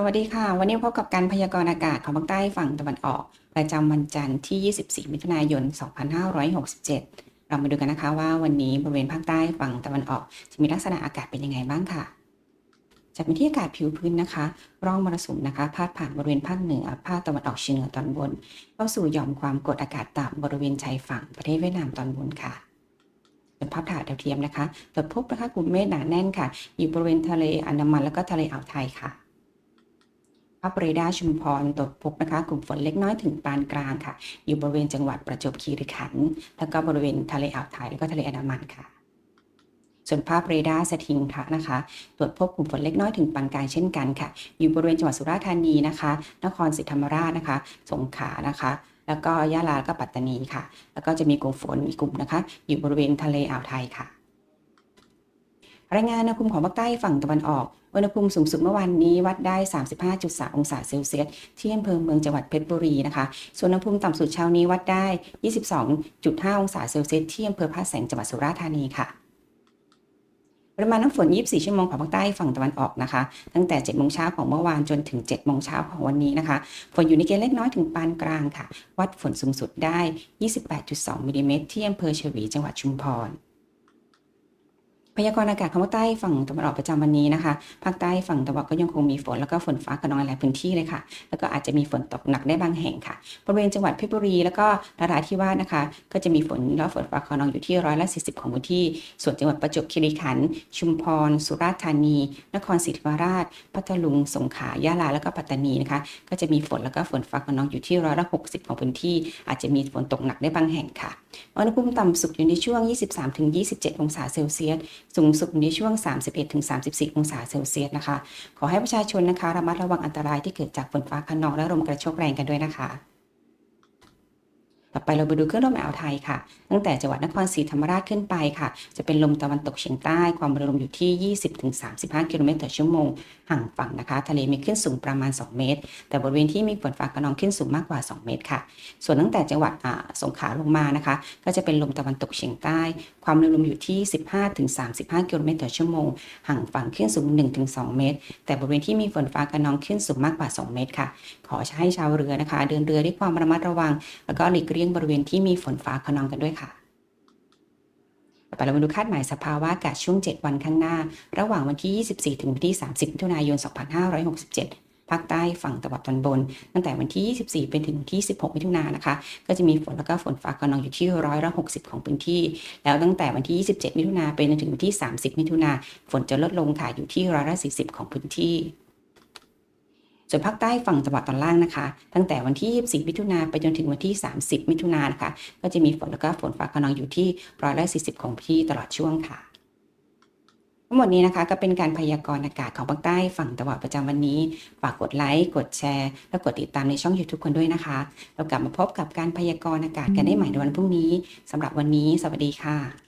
สวัสดีค่ะ วันนี้พบกับการพยากรณ์อากาศของภาคใต้ฝั่งตะวันออก ประจำวันจันทร์ที่ 24 มิถุนายน 2567 เรามาดูกันนะคะว่าวันนี้บริเวณภาคใต้ฝั่งตะวันออก จะมีลักษณะอากาศเป็นยังไงบ้างค่ะจากเป็นที่อากาศผิวพื้นนะคะ ร่องมรสุมนะคะ พาดผ่านบริเวณภาคเหนือ ภาคตะวันออกเฉียงเหนือตอนบน เข้าสู่หย่อมความกดอากาศต่ำบริเวณชายฝั่งประเทศเวียดนามตอนบนค่ะเป็นภาพถ่ายดาวเทียมนะคะตรวจพบนะคะกลุ่มเมฆหนาแน่นค่ะ อยู่บริเวณทะเลอันดามัน แล้วก็ทะเลอ่าวไทยค่ะ ภาพเรดาร์ชุมพรตรวจพบนะคะกลุ่มฝนเล็กน้อยถึงปานกลางค่ะ อยู่บริเวณจังหวัดประจวบคีรีขันธ์แล้วก็บริเวณทะเลอ่าวไทยแล้วก็ทะเลอันดามันค่ะ ส่วนภาพเรดาร์สถิงค่ะนะคะ ตรวจพบกลุ่มฝนเล็กน้อยถึงปานกลางเช่นกันค่ะ อยู่บริเวณจังหวัดสุราษฎร์ธานีนะคะ นครศรีธรรมราชนะคะ สงขลานะคะแล้วก็ยะลาแล้วก็ปัตตานีค่ะ แล้วก็จะมีกลุ่มฝนอีกกลุ่มนะคะ อยู่บริเวณทะเลอ่าวไทยค่ะ รายงานอุณหภูมิของภาคใต้ฝั่งตะวันออก อุณหภูมิสูงสุดเมื่อวานนี้วัดได้ 35.3 องศาเซลเซียส ที่อำเภอเมืองจังหวัดเพชรบุรีนะคะ ส่วนอุณหภูมิต่ำสุดเช้านี้วัดได้ 22.5 องศาเซลเซียส ที่อำเภอพระแสงจังหวัดสุราษฎร์ธานีค่ะปริมาณน้ำฝน 24 ชั่วโมงของภาคใต้ฝั่งตะวันออกนะคะ ตั้งแต่ 7 โมงเช้าของเมื่อวานจนถึง 7 โมงเช้าของวันนี้นะคะ ฝนอยู่ในเกณฑ์เล็กน้อยถึงปานกลางค่ะ วัดฝนสูงสุดได้ 28.2 มิลลิเมตรที่อำเภอเฉวีจังหวัดชุมพร พยากรณ์อากาศของภาใต้ฝั่งตะวันออกประจำวันนี้นะคะ ภาคใต้ฝั่งตะวันออกก็ยังคงมีฝนแล้วก็ฝนฟ้าขนองหลายพื้นที่เลยค่ะ แล้วก็อาจจะมีฝนตกหนักได้บางแห่งค่ะ บริเวณจังหวัดเพชรบุรีแล้วก็นราธิวาสนะคะ ก็จะมีฝนแล้วฝนฟ้าขนองอยู่ที่ร้อยละ40ของพื้นที่ ส่วนจังหวัดประจวบคีรีขันธ์ชุมพร สุราษฎร์ธานี นครศรีธรรมราช พัทลุง สงขลายะลา แล้วก็ปัตตานีนะคะ ก็จะมีฝนแล้วก็ฝนฟ้าขนองอยู่ที่ร้อยละ60ของพื้นที่ อาจจะมีฝนตกหนักได้บางแห่งค่ะ อุณหภูมิต่ำสุดอยู่ในช่วง 23-27 องศาเซลเซียสสูงสุดในช่วง 31-34 องศาเซลเซียสนะคะ ขอให้ประชาชนนะคะระมัดระวังอันตรายที่เกิดจากฝนฟ้าคะนองและลมกระโชกแรงกันด้วยนะคะ ต่อไปเราไปดูคลื่นลมอ่าวไทยค่ะ ตั้งแต่จังหวัดนครศรีธรรมราชขึ้นไปค่ะ จะเป็นลมตะวันตกเฉียงใต้ ความเร็วลมอยู่ที่ 20-35 กิโลเมตรต่อชั่วโมง ห่างฝั่งนะคะ ทะเลมีคลื่นสูงประมาณ 2 เมตร แต่บริเวณที่มีฝนฟ้าคะนองคลื่นสูงมากกว่า 2 เมตรค่ะ ส่วนตั้งแต่จังหวัดสงขลาลงมานะคะ ก็จะเป็นลมตะวันตกเฉียงใต้ ความเร็วลมอยู่ที่ 15-35 กิโลเมตรต่อชั่วโมง ห่างฝั่งคลื่นสูง 1-2 เมตร แต่บริเวณที่มีฝนฟ้าคะนองคลื่นสูงมากกว่า 2 เมตรค่ะ ขอให้ชาวเรือนะคะ เดินเรือด้วยความระมัดระวัง แล้วก็หลีกเลี่ยงบริเวณที่มีฝนฟ้าคะนองกันด้วยค่ะต่อไปเรามาดูคาดหมายสภาวะอากาศช่วง 7 วันข้างหน้า ระหว่างวันที่ 24 ถึงวันที่ 30มิถุนายน 2567 ภาคใต้ฝั่งตะวันตอนบน ตั้งแต่วันที่ 24 เป็นถึงวันที่ 16 มิถุนายนนะคะ ก็จะมีฝนแล้วก็ฝนฟ้าคะนองอยู่ที่ร้อยละ60 ของพื้นที่ แล้วตั้งแต่วันที่ 27 มิถุนายนไปจนถึงวันที่ 30 มิถุนายนฝนจะลดลงค่ะอยู่ที่ร้อยละ40 ของพื้นที่ ส่วนภาคใต้ฝั่งจังหวัดตอนล่างนะคะ ตั้งแต่วันที่ 24 มิถุนาไปจนถึงวันที่ 30 มิถุนานะคะ ก็จะมีฝนแล้วก็ฝนฟ้าคะนองอยู่ที่ร้อยละ40 ของพี่ตลอดช่วงค่ะทั้งหมดนี้นะคะก็เป็นการพยากรณ์อากาศของภาคใต้ฝั่งตะวันประจำวันนี้ ฝากกดไลค์ กดแชร์ และกดติดตามในช่อง YouTube กันด้วยนะคะ เรากลับมาพบกับการพยากรณ์อากาศกันได้ใหม่ในวันพรุ่งนี้สำหรับวันนี้ สวัสดีค่ะ